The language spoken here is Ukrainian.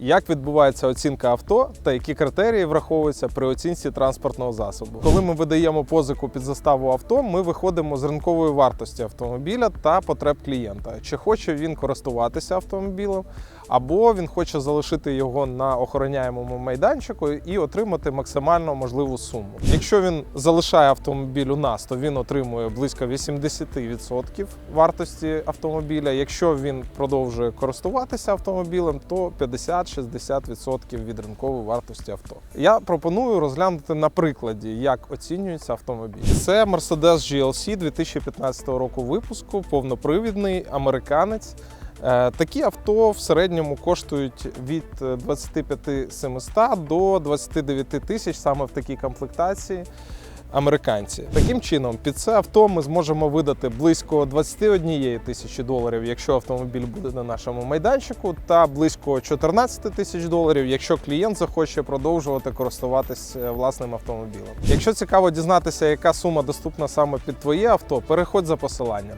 Як відбувається оцінка авто та які критерії враховуються при оцінці транспортного засобу? Коли ми видаємо позику під заставу авто, ми виходимо з ринкової вартості автомобіля та потреб клієнта. Чи хоче він користуватися автомобілем, або він хоче залишити його на охороняємому майданчику і отримати максимально можливу суму. Якщо він залишає автомобіль у нас, то він отримує близько 80% вартості автомобіля. Якщо він продовжує користуватися автомобілем, то 50-60% від ринкової вартості авто. Я пропоную розглянути на прикладі, як оцінюється автомобіль. Це Mercedes GLC 2015 року випуску, повнопривідний американець. Е, Такі авто в середньому коштують від е, 25 700 до 29 тисяч саме в такій комплектації. Американці таким чином під це авто ми зможемо видати близько 21 тисячі доларів, якщо автомобіль буде на нашому майданчику, та близько 14 тисяч доларів, якщо клієнт захоче продовжувати користуватись е, власним автомобілем. Якщо цікаво дізнатися, яка сума доступна саме під твоє авто, переходь за посиланням.